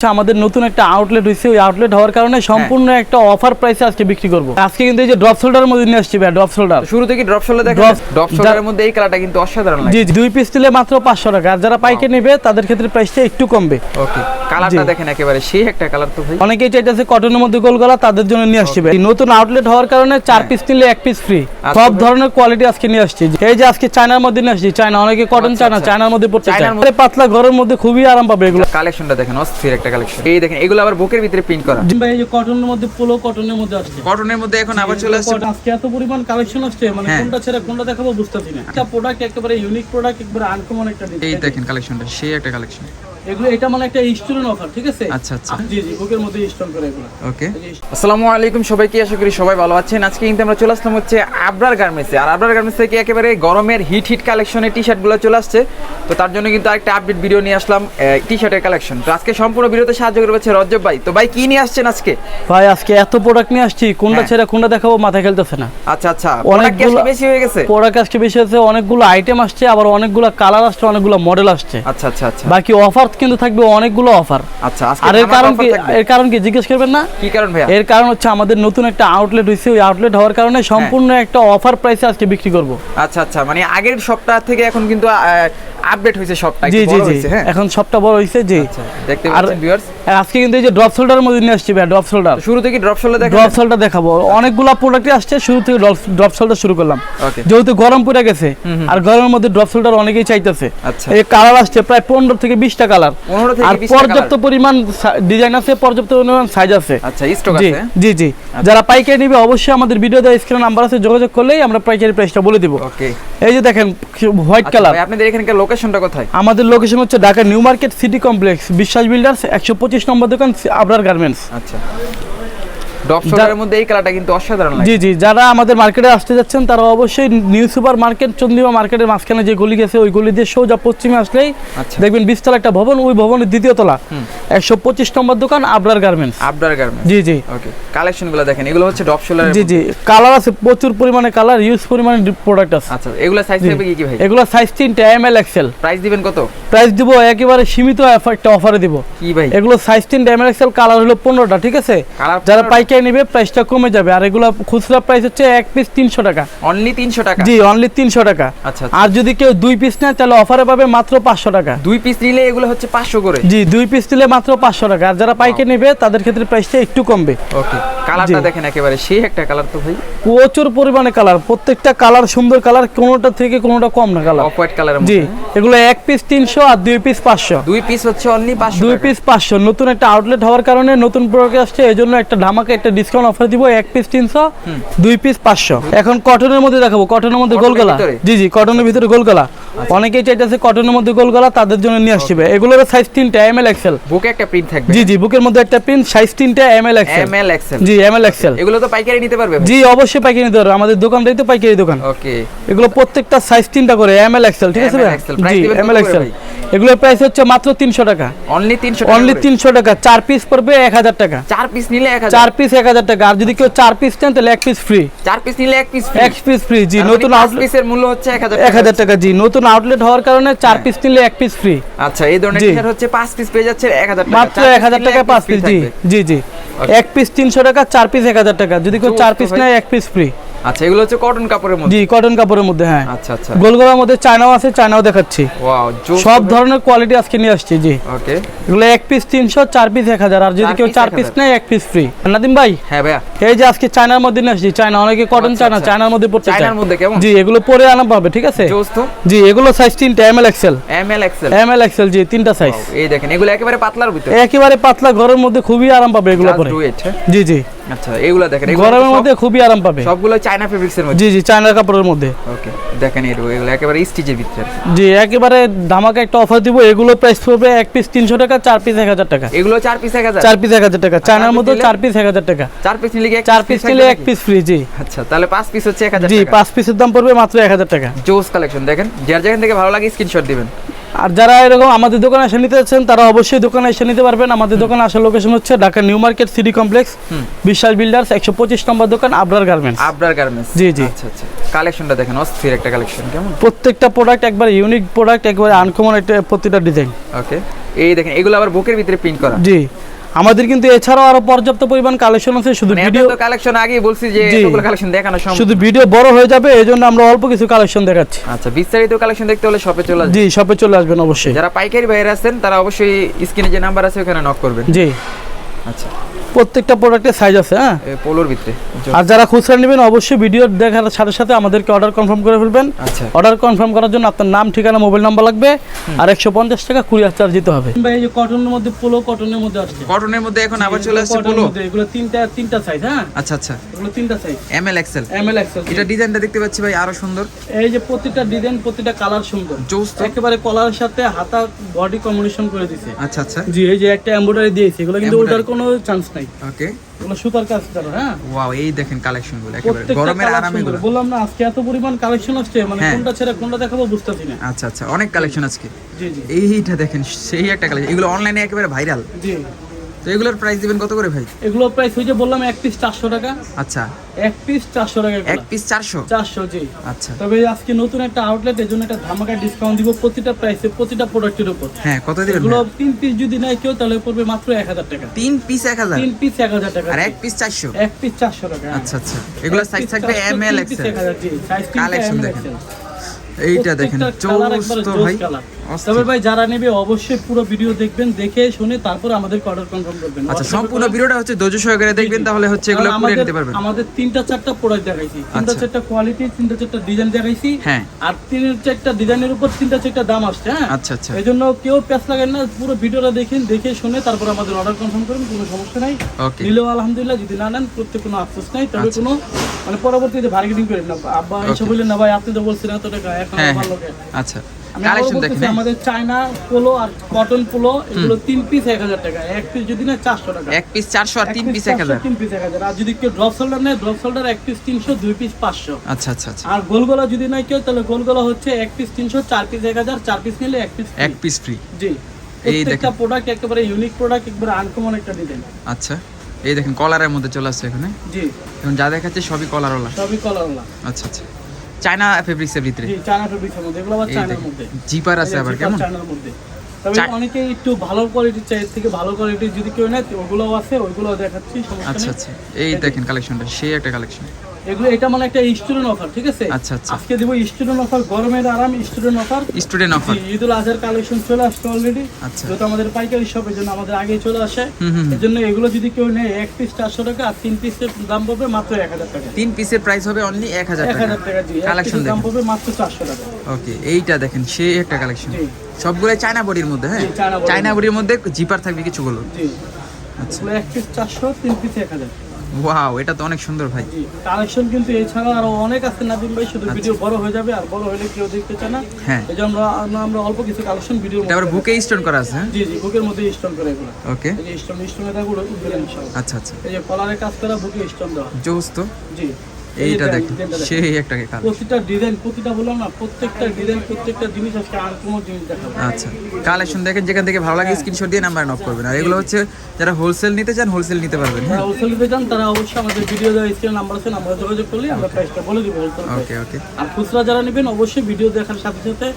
আচ্ছা, আমাদের নতুন একটা আউটলেট হয়েছে ওই আউটলেট হওয়ার কারণে সম্পূর্ণ একটা অফার প্রাইসে আজকে বিক্রি করব। আজকে কিন্তু এই যে ড্রপ শোল্ডারের মধ্যে নিয়ে আসছি ভাই ড্রপ শোল্ডার শুরু থেকে ড্রপ শোল্ডার দেখেন ড্রপ শোল্ডারের মধ্যে এই কালারটা কিন্তু অসাধারণ লাগে জি দুই পিস দিলে মাত্র পাঁচশো টাকা। আর যারা পাইকে নেবে তাদের ক্ষেত্রে প্রাইসটা একটু কমবে। ওকে কালারটা দেখেন একেবারে সেই একটা কালার তো ভাই। অনেকেই চাইতেছে কটনের মধ্যে গোল গলা তাদের জন্য নিয়ে আসছি ভাই। নতুন আউটলেট হওয়ার কারণে চার পিস নিলে এক পিস ফ্রি আচ্ছা সব ধরনের কোয়ালিটি আজকে নিয়ে আসছি। এই যে আজকে চায়নার মধ্যে নিয়ে আসছি চায়না অনেকে কটন চায়না। চায়নার মধ্যে পড়তে চায়। পাতলা ঘরের মধ্যে খুবই আরাম পাবে এগুলো। কালেকশনটা দেখেন অস্থির একটা কালেকশন এই দেখেন এগুলো আবার বুকের ভিতরে প্রিন্ট করা। ভাই এই যে কটনের মধ্যে পোলো কটনের মধ্যে আসছে। কটনের মধ্যে এখন আবার চলে আসছে। আজকে এত পরিমাণ কালেকশন আসছে মানে হ্যাঁ। কোনটা ছেড়ে কোনটা দেখাবো বুঝতেছি না। একটা প্রোডাক্ট একেবারে ইউনিক প্রোডাক্ট একেবারে আনকমন একটা এই দেখেন কালেকশনটা সেই একটা কালেকশন এগুলো এটা মানে একটা অফার ঠিক আছে? আচ্ছা, আচ্ছা। জি জি বুকের মধ্যে স্টোন করে এগুলো। ওকে। আসসালামু আলাইকুম সবাইকে আশা করি সবাই ভালো আছেন। আজকে কিন্তু আমরা চলে আসলাম হচ্ছে আবরার গার্মেন্টসে। আর আবরার গার্মেন্টস থেকে একেবারে গরমের হিট হিট কালেকশনের টি শার্টগুলো চলে আসছে। তো তার জন্য কিন্তু আরেকটা আপডেট ভিডিও নিয়ে আসলাম টি শার্টের কালেকশন তো আজকে সম্পূর্ণ ভিডিওতে সাহায্য করে হচ্ছে রজব ভাই। তো ভাই কি নিয়ে আসছেন আজকে? ভাই আজকে এত প্রোডাক্ট নিয়ে আসছি কোনটা হ্যাঁ। ছেড়ে কোনটা দেখাবো মাথা খেলতেছে না। আচ্ছা আচ্ছা অনেকগুলো- বেশি হয়ে গেছে? প্রোডাক্ট আজকে বেশি আছে অনেকগুলো আইটেম আসছে আবার অনেকগুলো কালার আসছে অনেকগুলো মডেল আসছে। আচ্ছা আচ্ছা আচ্ছা। বাকি অফার কিন্তু থাকবে অনেকগুলো অফার আচ্ছা আর এর কারণ কি এর কারণ কি জিজ্ঞেস করবেন না? কি কারণ ভাই এর কারণ হচ্ছে আমাদের নতুন একটা আউটলেট হইছে ওই আউটলেট হওয়ার কারণে সম্পূর্ণ একটা অফার প্রাইসে আজকে বিক্রি করব। আচ্ছা আচ্ছা মানে আগের সপ্তাহ থেকে এখন কিন্তু আপডেট হয়েছে সবটা জি জি বড় জি। হ্যাঁ? এখন সবটা বড় হয়েছে জি। আচ্ছা, দেখতে পাচ্ছেন ভিউয়ার্স আর আজকে কিন্তু এই যে ড্রপ শোল্ডারের মধ্যে নিয়ে আসছি ভাই ড্রপ শোল্ডার শুরু থেকে ড্রপ শোল্ডার দেখেন ড্রপ শোল্ডার দেখাবো। অনেকগুলো প্রোডাক্টই আসছে শুরু থেকে ড্রপ শোল্ডার শুরু করলাম। ওকে যেহেতু গরম পড়ে গেছে আর গরমের মধ্যে ড্রপ শোল্ডার অনেকেই চাইতেছে। আচ্ছা। এই কালার আসছে প্রায় পনেরো থেকে বিশটা কালার 15 থেকে আর 20টা পর্যাপ্ত পরিমাণ ডিজাইন আছে পর্যাপ্ত পরিমাণ সাইজ আছে। আচ্ছা স্টক জি আছে জি জি। যারা পাইকারি নিবে অবশ্যই আমাদের ভিডিও দেওয়া স্ক্রিনে নাম্বার আছে যোগাযোগ করলেই আমরা পাইকারি প্রাইসটা বলে দিব। ওকে এই যে দেখেন হোয়াইট কালার আপনাদের এখানকার লোকেশনটা কোথায়? আমাদের লোকেশন হচ্ছে Dhaka new market city complex Biswas builders একশো পঁচিশ নম্বর দোকান আবরার গার্মেন্টস। আচ্ছা। ড্রপ শোল্ডারের মধ্যে এই কালারটা কিন্তু অসাধারণ লাগে। জি জি যারা আমাদের মার্কেটে আসতে যাচ্ছেন তারা অবশ্যই নিউ সুপার মার্কেট চন্দিমা মার্কেটের মাঝখানে যে গলি গেছে ওই গলি দিয়ে সোজা পশ্চিমে আসলেই আচ্ছা। দেখবেন বিশতলা একটা ভবন ওই ভবনের দ্বিতীয় তলা। একশো পঁচিশ নম্বর দোকান আবরার গার্মেন্টস আবডার গার্মেন্ট জি জি। ওকে কালেকশনগুলো দেখেন এগুলো হচ্ছে ড্রপ শোল্ডারের জি জি। কালার আছে প্রচুর পরিমাণে কালার ইউজ পরিমাণে প্রোডাক্ট আছে। আচ্ছা এগুলো সাইজ থাকবে কি কি ভাই? এগুলো সাইজ তিনটা এম এল এক্সেল প্রাইস দিবেন কত? প্রাইস দিব একেবারে সীমিত অফার- একটা অফারে দিব। কি ভাই? এগুলো সাইজ তিনটা এম এল এক্সেল কালার হলো পনেরোটা ঠিক আছে? যারা পাইকারি নেবে? প্রাইসটা কমে যাবে। আর এগুলো খুচরা প্রাইস হচ্ছে এক পিস তিনশো টাকা। অনলি 300 টাকা? জি অনলি তিনশো টাকা। আচ্ছা আচ্ছা। আর যদি কেউ দুই পিস নেয় তাহলে অফারে পাবে মাত্র পাঁচশো টাকা। দুই পিস নিলে এগুলো হচ্ছে 500 করে? জি দুই পিস দিলে মাত্র পাঁচশো টাকা। আর যারা পাইকারি নেবে তাদের ক্ষেত্রে প্রাইসটা একটু কমবে। ওকে কালারটা দেখেন একেবারে। সেই একটা কালার তো ভাই। প্রচুর পরিমাণে কালার প্রত্যেকটা কালার সুন্দর কালার কোনোটা থেকে কোনোটা কম না কালার অফ হোয়াইট কালারের জি এগুলো এক পিস তিনশো আর দুই পিস পাঁচশো। দুই পিস হচ্ছে অনলি 500 দুই পিস পাঁচশো। নতুন একটা আউটলেট হওয়ার কারণে নতুন প্রোডাক্ট আসছে এই জন্য একটা ধামাকা একটা ডিসকাউন্ট অফার দিব এক পিস তিনশো দুই পিস পাঁচশো। এখন কটনের মধ্যে দেখাবো কটনের মধ্যে গোলগলা। জি জি কটনের ভিতরে গোলগলা। অনেকেই চাইতেছে কটনের মধ্যে গোলগলা তাদের জন্য নিয়ে আসবে এগুলোর সাইজ তিনটা এম এল এক্সেল বুকে একটা প্রিন্ট থাকবে। জি জি বুকের মধ্যে একটা পিন সাইজ তিনটা M L XL M L XL জি এম এল এক্সেল এগুলো তো পাইকারি নিতে পারবে জি অবশ্যই পাইকারি নিতে পারবে। আমাদের দোকানটাই তো পাইকারি দোকান। ওকে এগুলো প্রত্যেকটা সাইজ তিনটা করে এম এল এক্সেল ঠিক আছে ভাই? জি এম এল এক্সেল এগুলোর প্রাইস হচ্ছে মাত্র তিনশো টাকা। Only 300 only. তিনশো টাকা। চার পিস পড়বে এক হাজার টাকা। চার পিস নিলে 1000 চার পিস এক হাজার টাকা। আর যদি কেউ চার পিস নেন তাহলে এক পিস ফ্রি চার পিস নিলে এক পিস ফ্রি এক পিস ফ্রি জি নতুন আউটলেট পিসের মূল্য হচ্ছে 1000 এক হাজার টাকা জি নতুন আউটলেট হওয়ার কারণে চার পিস নিলে এক পিস ফ্রি আচ্ছা এই ধরনের। টি-শার্ট হচ্ছে 5 পিস পেয়ে যাচ্ছে 1000 টাকা। মাত্র চার এক হাজার নিলে টাকা এক পাঁচ পিস জি জি জি। এক পিস তিনশো টাকা চার পিস এক হাজার টাকা। যদি কেউ জোস চার পিস নেয় এক পিস ফ্রি আচ্ছা এগুলো হচ্ছে কটন কাপড়ের মধ্যে? জি কটন কাপড়ের মধ্যে হ্যাঁ। আচ্ছা আচ্ছা। গোলগোলার মধ্যে চায়নাও আছে চায়নাও দেখাচ্ছি। ওয়াও সব ধরনের কোয়ালিটি আজকে নিয়ে আসছি জি। ওকে এগুলো এক পিস তিনশো চার পিস এক হাজার। আর যদি কেউ চার পিস নেয় এক পিস ফ্রি নাদিম ভাই হ্যাঁ ভাইয়া। এই যে আজকে চায়নার মধ্যে নিয়ে আসছি চায়না অনেকে কটন আচ্ছা, চায়না আচ্ছা। চায়নার মধ্যে পড়তে চায়। চায়নার মধ্যে কেমন? জি এগুলো পরে আনা পাবে ঠিক আছে? জি এগুলো সাইজ তিনটা M L XL M L XL M L XL জি তিনটা সাইজ এই দেখেন এগুলো একেবারে পাতলার ভিতরে। একেবারে পাতলা ঘরের মধ্যে খুবই আরাম পাবে এগুলো পরে। হ্যাঁ? জি জি। আচ্ছা এগুলো দেখেন গরমের মধ্যে খুবই আরাম পাবে। সবগুলো চায়না ফেব্রিক্স এর মধ্যে? জি জি চায়নার কাপড়ের মধ্যে। ওকে দেখেন এগুলো একেবারে স্টিচের ভিতরে। জি একেবারে ধামাকা একটা অফার দিব এগুলো প্রাইস পড়বে এক পিস তিনশো টাকা চার পিস এক হাজার টাকা। এগুলো চার পিস এক হাজার? চার পিস এক হাজার টাকা। চায়নার মধ্যে? চার পিস এক হাজার টাকা। চার পিস নিলে এক চার পিস নিলে এক পিস ফ্রি জি। আচ্ছা তাহলে পাঁচ পিস হচ্ছে এক হাজার জি পাঁচ পিসের দাম পড়বে মাত্র এক হাজার টাকা। জোস কালেকশন দেখেন যার যেখান থেকে ভালো লাগে স্ক্রিনশট দিবেন। আর যারা এরকম আমাদের দোকানে এসে নিতে চাচ্ছেন তারা অবশ্যই দোকানে এসে নিতে পারবেন। আমাদের দোকানে আসার লোকেশন হচ্ছে Dhaka new market city complex বিশাল বিল্ডার্স একশো পঁচিশ নম্বর দোকান আবরার গার্মেন্টস। আবরার গার্মেন্টস। জি, জি। আচ্ছা আচ্ছা। কালেকশনটা দেখেন অস্থির একটা কালেকশন কেমন? প্রত্যেকটা প্রোডাক্ট একবার ইউনিক প্রোডাক্ট একবার আনকমন একটা প্রতিটা ডিজাইন ওকে এই দেখেন এগুলো আবার বুকের ভিতরে প্রিন্ট করা? জি। আমাদের কিন্তু এছাড়াও আরও পর্যাপ্ত পরিমাণ কালেকশন আছে শুধু ভিডিও তো কালেকশন আগেই বলছি যে। এতগুলো কালেকশন দেখানো সম্ভব। শুধু ভিডিও বড় হয়ে যাবে এজন্য আমরা অল্প কিছু কালেকশন দেখাচ্ছি। আচ্ছা বিস্তারিত কালেকশন দেখতে হলে শপে চলে আসবেন। জি শপে চলে আসবেন অবশ্যই। যারা পাইকারি বাইরে আছেন তারা অবশ্যই স্ক্রিনে যে নাম্বার আছে ওখানে নক করবেন। জি। আচ্ছা। প্রত্যেকটা প্রোডাক্টের সাইজ আছে হ্যাঁ? পোলোর ভিতরে। আর যারা খুচরা নেবেন অবশ্যই ভিডিও দেখার সাথে সাথে আমাদেরকে অর্ডার কনফার্ম করে ফেলবেন। আচ্ছা। অর্ডার কনফার্ম করার জন্য আপনার নাম ঠিকানা মোবাইল নাম্বার লাগবে। আর একশো পঞ্চাশ টাকা কুরিয়ার চার্জ দিতে হবে। ভাই এই যে কটনের মধ্যে পোলো কটনের মধ্যে আসছে। কটনের মধ্যে এখন আবার চলে আসছে পোলো? এগুলো তিনটা তিনটা সাইজ হ্যাঁ? আচ্ছা আচ্ছা। এগুলো তিনটা size M L XL M L XL এটা ডিজাইনটা দেখতে পাচ্ছি ভাই আরও সুন্দর। এই যে প্রতিটা ডিজাইন প্রতিটা কালার সুন্দর। জোস তো। একেবারে কলার সাথে হাতা বডি কম্বিনেশন করে দিছে। আচ্ছা আচ্ছা। জি এই যে একটা এমব্রয়ডারি দিয়েছে এগুলো কিন্তু ওটার কোনো চান্স নাই ওকে এগুলো সুতার কাজ করো হ্যাঁ? ওয়াও এই দেখেন কালেকশনগুলো একেবারে গরমের আরামে গুলো বললাম না আজকে এত পরিমাণ কালেকশন আসছে মানে হ্যাঁ। কোনটা ছেড়ে কোনটা দেখাবো বুঝতেছি না। আচ্ছা আচ্ছা অনেক কালেকশন আজকে। জি জি। এইটা দেখেন সেই একটা কালেকশন এগুলো অনলাইনে একেবারে ভাইরাল জি। তো এগুলোর প্রাইস দিবেন কত করে ভাই? এগুলো প্রাইস হয়েছে বললাম এক পিস চারশো টাকা। আচ্ছা। এক পিস চারশো টাকা এক পিস চারশো? চারশো জি। আচ্ছা। তবে আজকে নতুন একটা আউটলেট এর জন্য একটা ধামাকা ডিসকাউন্ট দিব প্রতিটা প্রাইসে প্রতিটা প্রোডাক্টের উপর। হ্যাঁ কত দিবেন এগুলো তিন পিস যদি নেয় কেউ তাহলে পড়বে মাত্র এক হাজার টাকা। তিন পিস এক হাজার? তিন পিস এক হাজার টাকা। আর এক পিস চারশো? এক পিস চারশো টাকা। আচ্ছা আচ্ছা। এগুলো সাইজ থাকবে এম এল এক্সেল Collection দেখেন। এইটা দেখেন চৌস তো ভাই। তবে ভাই যারা নেবে অবশ্যই পুরো ভিডিও দেখবেন দেখে শুনে তারপর আমাদেরকে অর্ডার কনফার্ম করবেন। আচ্ছা সম্পূর্ণ ভিডিওটা হচ্ছে ধৈর্য সহকারে দেখবেন তাহলে হচ্ছে এগুলো পুরো আমাদের নিতে পারবেন। আমাদের তিনটা চারটা প্রোডাক্ট দেখাইছি। তিনটা আচ্ছা। চারটা কোয়ালিটি তিনটা চারটা ডিজাইন দেখাইছি। হ্যাঁ। আর তিন চারটা ডিজাইনের উপর তিনটা চারটা দাম আসছে হ্যাঁ? আচ্ছা আচ্ছা। এই কেউ প্যাস লাগেন না পুরো ভিডিওটা দেখেন দেখে শুনে তারপর আমাদের অর্ডার কনফার্ম করুন কোনো সমস্যা নাই। ওকে নিলেও আলহামদুলিল্লাহ যদি না নেন করতে কোনো আফসোস নাই। তবে আচ্ছা। কোনো মানে পরবর্তীতে বার্গেনিং করেন না আব্বা এসে বললেন না ভাই আপনি তো বলছেন এত টাকা এখন হ্যাঁ ভালো হ্যাঁ। আচ্ছা। আমি আবার কালেকশন দেখেন? আমাদের চায়না পোলো আর কটন পোলো এগুলো তিন পিস এক হাজার টাকা। এক পিস যদি না চারশো টাকা। এক পিস চারশো আর তিন পিস এক হাজার। তিন পিস এক হাজার। আর যদি কেউ ড্রপ শোল্ডার নেয় ড্রপ শোল্ডার এক পিস তিনশো দুই পিস পাঁচশো। আচ্ছা আচ্ছা আচ্ছা। আর গোলগোলা যদি নাই কেউ তাহলে গোলগোলা হচ্ছে এক পিস তিনশো চার পিস এক হাজার। চার পিস নিলে এক পিস এক পিস ফ্রি জি। এই প্রত্যেকটা প্রোডাক্ট একেবারে ইউনিক প্রোডাক্ট একেবারে আনকমন একটা ডিজাইন আচ্ছা। এই দেখেন কলারের মধ্যে চলে আসছে এখানে। জি। এখন যা দেখাচ্ছে সবই কলারওয়ালা। সবই কলারওয়ালা। আচ্ছা আচ্ছা। চায়না ফেব্রিক্সের ভিতরে? জি চায়না ফেব্রিক্সের মধ্যে এগুলো আবার চায়নার মধ্যে। জিপার আছে আবার কেমন? চায়নার মধ্যে। তবে অনেকে একটু ভালো কোয়ালিটির চাই থেকে ভালো কোয়ালিটির যদি কেউ নেয় ওগুলোও আছে ওইগুলো দেখাচ্ছি আচ্ছা আচ্ছা। এই দেখেন কালেকশনটা সেই একটা কালেকশন এগুলো এটা মানে একটা স্টুডেন্ট অফার ঠিক আছে? আচ্ছা, আচ্ছা। আজকে দেবো স্টুডেন্ট অফার গরমের আরাম student offer student offer Eidul আজহার কালেকশন চলে আসছে অলরেডি আচ্ছা। যেহেতু আমাদের পাইকারি শপ এর জন্য আমাদের আগে চলে আসে। এর জন্য এগুলো যদি কেউ নেয় এক পিস চারশো টাকা আর তিন পিসের দাম পড়বে মাত্র এক হাজার টাকা। তিন পিসের প্রাইস হবে অনলি এক হাজার এক টাকা। কালেকশন দাম পড়বে মাত্র চারশো টাকা। ওকে এইটা দেখেন সেই একটা কালেকশন সবগুলো চায়না বডির মধ্যে হ্যাঁ? চায়না বডির মধ্যে। জিপার থাকবে কিছুগুলো জি। আচ্ছা। এক পিস চারশো তিন পিস এক হাজার। ওয়াও এটা তো অনেক সুন্দর ভাই। কালেকশন কিন্তু এছাড়া আরও অনেক আছে। নাদিম ভাই শুধু ভিডিও বড় হয়ে যাবে আর বড় হলে কেউ দেখতে চায় না। আচ্ছা। হ্যাঁ। এই আমরা আমরা অল্প কিছু কালেকশন ভিডিও এটা আবার বুকে স্টোন করা আছে হ্যাঁ? জি জি বুকের মধ্যে স্টোন করে এগুলো। ওকে এই স্টোন স্টোন এটা গুলো আচ্ছা আচ্ছা। এই যে কলারে কাজ করা বুকে স্টোন দেওয়া। জোস তো। জি। এইটা দেখেন সেই একটা কালার প্রতিটা ডিজাইন প্রতিটা বললাম না প্রত্যেকটা ডিজাইন প্রত্যেকটা জিনিস আজকে আর কোনো জিনিস দেখাবো আচ্ছা কালেকশন দেখেন যেখান থেকে ভালো লাগে স্ক্রিনশট দিয়ে নাম্বার নক করবেন। আর এগুলো হচ্ছে যারা হোলসেল নিতে চান হোলসেল নিতে পারবেন হ্যাঁ। হোলসেল নিতে চান তারা অবশ্যই আমাদের ভিডিও দেওয়া স্ক্রিন নাম্বার আছে নাম্বার যোগাযোগ করলে আমরা প্রাইসটা বলে দিব হোলসেল ওকে ওকে আর খুচরা যারা নেবেন অবশ্যই ভিডিও দেখার সাথে সাথে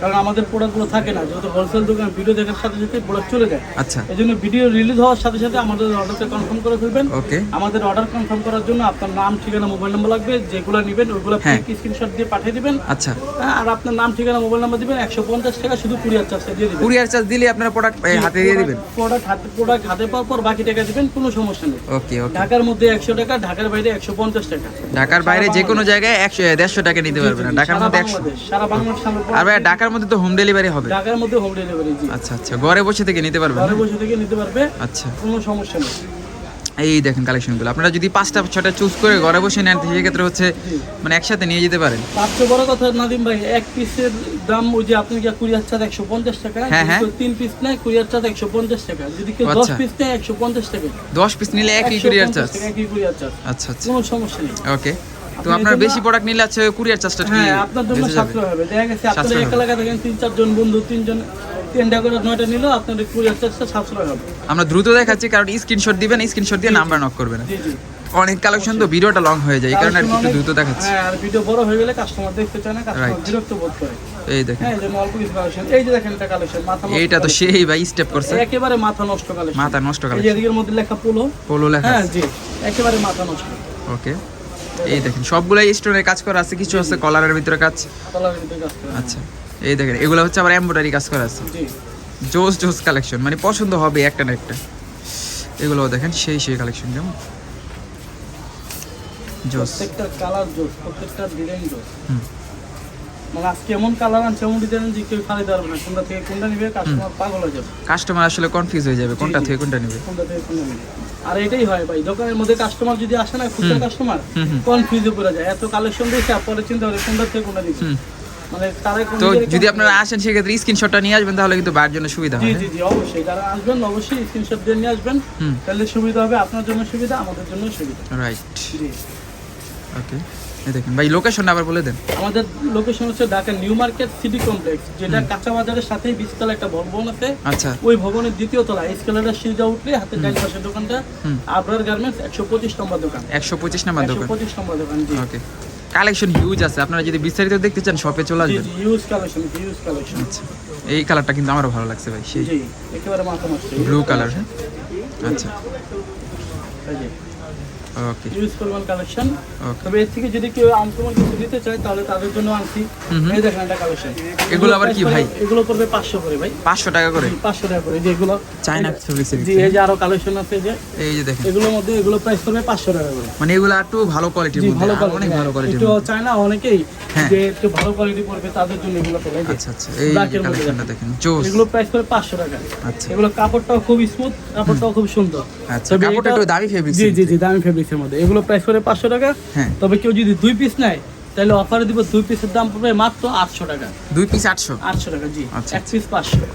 কারণ আমাদের প্রোডাক্টগুলো থাকে না যেহেতু হোলসেল দোকান ভিডিও দেখার সাথে সাথে প্রোডাক্ট চলে যায়। আচ্ছা। এই জন্য ভিডিও রিলিজ হওয়ার সাথে সাথে আমাদের অর্ডারটা কনফার্ম করে ফেলবেন। ওকে আমাদের অর্ডার কনফার্ম করার জন্য আপনার নাম ঠিকানা মোবাইল নাম্বার লাগবে যেগুলো নেবেন ওইগুলো হ্যাঁ। স্ক্রিনশট দিয়ে পাঠিয়ে দিবেন। আচ্ছা। হ্যাঁ, আর আপনার নাম ঠিকানা মোবাইল নাম্বার দিবেন একশো পঞ্চাশ টাকা শুধু কুরিয়ার চার্জটা দিয়ে দিবেন। কুরিয়ার চার্জ দিলে আপনারা প্রোডাক্ট হাতে দিয়ে দিবেন। প্রোডাক্ট হাতে প্রোডাক্ট হাতে পাওয়ার পর বাকি টাকা দিবেন কোনো সমস্যা নেই। ওকে ওকে। ঢাকার মধ্যে একশো টাকা ঢাকার বাইরে একশো পঞ্চাশ টাকা। ঢাকার বাইরে যে কোনো জায়গায় একশো দেড়শো টাকা নিতে পারবেন ঢাকার মধ্যে একশো। সারা বাংলাদেশ আর ভাই ঢাকার মধ্যে তো হোম ডেলিভারি হবে। ঢাকার মধ্যে হোম ডেলিভারি জি। আচ্ছা আচ্ছা। ঘরে বসে থেকে নিতে পারবেন ঘরে বসে থেকে নিতে পারবে। আচ্ছা। কোনো সমস্যা নেই। এই দেখেন কালেকশনগুলো আপনারা যদি পাঁচটা ছটা চুজ করে ঘরে বসে নেন সেক্ষেত্রে হচ্ছে মানে একসাথে নিয়ে যেতে পারেন। চেয়ে বড় কথা নাদিম ভাই এক পিসের দাম ওই যে আপনি যা কুরিয়ার চার্জ একশো পঞ্চাশ টাকা হ্যাঁ, হ্যাঁ। তিন পিস নেয় কুরিয়ার চার্জ একশো পঞ্চাশ টাকা। যদি কেউ দশ আচ্ছা। পিস নেয় একশো পঞ্চাশ টাকা। দশ পিস নিলে একই 150 কুরিয়ার চার্জ। একই কুরিয়ার চার্জ। আচ্ছা আচ্ছা। কোনো সমস্যা নেই। ওকে তো আপনার বেশি প্রোডাক্ট নিলে আছে কুরিয়ার চার্জটা হ্যাঁ আপনার জন্য? সাশ্রয় হবে। দেখা গেছে আপনার এক হবে। এলাকা থেকে তিন চারজন বন্ধু তিনজন তিনটা করে নয়টা আপনার আমরা দ্রুত দেখাচ্ছি কারণ স্ক্রিনশট দিবেন স্ক্রিনশট দিয়ে নাম্বার নক করবেন। অনেক কালেকশন তো ভিডিওটা লং হয়ে যায় এই কারণে আর কি একটু দ্রুত দেখাচ্ছি। হ্যাঁ আর ভিডিও বড় হয়ে গেলে কাস্টমার দেখতে চায় না কাস্টমার বিরক্ত বোধ করে। এই দেখেন। হ্যাঁ এই জন্য অল্প কিছু কালেকশন এই যে দেখেন এটা কালেকশন মাথা নষ্ট এইটা তো সেই ভাই স্টেপ করছে। একেবারে মাথা নষ্ট কালেকশন মাথা নষ্ট এই যে কালেকশন এদিকের মধ্যে লেখা পোলো পোলো লেখা হ্যাঁ জি একেবারে মাথা নষ্ট। ওকে এই দেখেন সবগুলাই স্টোনের কাজ করা আছে কিছু আছে কলারের ভিতরে কাজ। কালারের ভিতরে কাজ। আচ্ছা। এই দেখেন এগুলো হচ্ছে আবার এমব্রয়ডারি কাজ করা আছে। জোস জোস কালেকশন মানে পছন্দ হবে একটা না একটা। এগুলো দেখেন সেই সেই কালেকশন কেমন জোস। প্রত্যেকটা কালার জোস প্রত্যেকটা ডিজাইন জোস। মানে আজকে এমন কালার আনছে এমন ডিজাইন যে কেউ পারবে না। কোনটা থেকে কোনটা নিবে কাস্টমার পাগল হয়ে যাবে। কাস্টমার আসলে কনফিউজ হয়ে যাবে কোনটা থেকে কোনটা নেবে। কোনটা থেকে কোনটা নিবে। আর এটাই হয় ভাই দোকানের মধ্যে কাস্টমার যদি আসে না খুচরা কাস্টমার। কনফিউজে পড়ে যায়। এত কালেকশন দেখে পরে চিন্তা করে কোনটা থেকে কোনটা তারাই তো যদি আপনারা আসেন সেক্ষেত্রে স্ক্রিনশটটা নিয়ে আসবেন তাহলে কিন্তু বার জন্য সুবিধা হয় জি জি অবশ্যই। যারা আসবেন অবশ্যই স্ক্রিনশট দিয়ে নিয়ে আসবেন। তাহলে সুবিধা হবে আপনার জন্য সুবিধা আমাদের জন্য সুবিধা। রাইট ওকে এই দেখেন ভাই লোকেশনটা আবার বলে দেন। আমাদের লোকেশন হচ্ছে Dhaka new market city complex যেটা কাঁচা বাজারের সাথেই বিশতলা একটা ভবন আছে। আচ্ছা। ওই ভবনের দ্বিতীয় তলা স্কেলারের সিঁড়িটা উঠলে হাতের ডান পাশের দোকানটা। আবরার গার্মেন্টস একশো পঁচিশ নম্বর দোকান। একশো পঁচিশ নাম্বার দোকান। পঁচিশ নম্বর দোকান জি। ওকে কালেকশন হিউজ আছে। আপনারা যদি বিস্তারিত দেখতে চান শপে চলে আসবেন। হিউজ কালেকশন হিউজ কালেকশন আচ্ছা। এই কালারটা কিন্তু আমারও ভালো লাগছে ভাই সেই জি একেবারে মাথা ব্লু কালার হ্যাঁ? আচ্ছা। ওকে ইউজ করবেন কালেকশন তবে এর থেকে যদি কেউ আনকমন কিছু দিতে চায় তাহলে তাদের জন্য আনছি। হুম। হুম। এই দেখেন একটা কালেকশন এগুলো আবার কি ভাই? এগুলো পড়বে পাঁচশো করে ভাই। পাঁচশো টাকা করে? পাঁচশো টাকা করে। যে এগুলো চায়না ফেব্রিক্সের জি এই যে আরও কালেকশন আছে যে এই যে দেখেন। এগুলোর মধ্যে এগুলো প্রাইস করবে পাঁচশো টাকা করে। মানে এগুলো একটু ভালো কোয়ালিটির মধ্যে ভালো কোয়ালিটি অনেক ভালো কোয়ালিটির একটু মধ্যে। অনেকেই হ্যাঁ। যে একটু ভালো কোয়ালিটি পড়বে তাদের জন্য এগুলো করে আচ্ছা আচ্ছা। এই কালেকশনটা দেখেন। জোস এগুলো প্রাইস করে পাঁচশো টাকা। আচ্ছা। এগুলো কাপড়টাও খুব স্মুথ কাপড়টাও খুব সুন্দর। আচ্ছা, তবে কাপড়টা একটু দামি fabrics জি জি জি দামি ফেব্রিক্সের মধ্যে। এগুলো প্রাইস করে পাঁচশো টাকা। হ্যাঁ। তবে কেউ যদি দুই পিস নেয় তাহলে অফারে দিব দুই পিসের দাম পড়বে মাত্র আটশো টাকা। দুই পিস আটশো? আটশো টাকা জি। আচ্ছা, এক পিস পাঁচশো।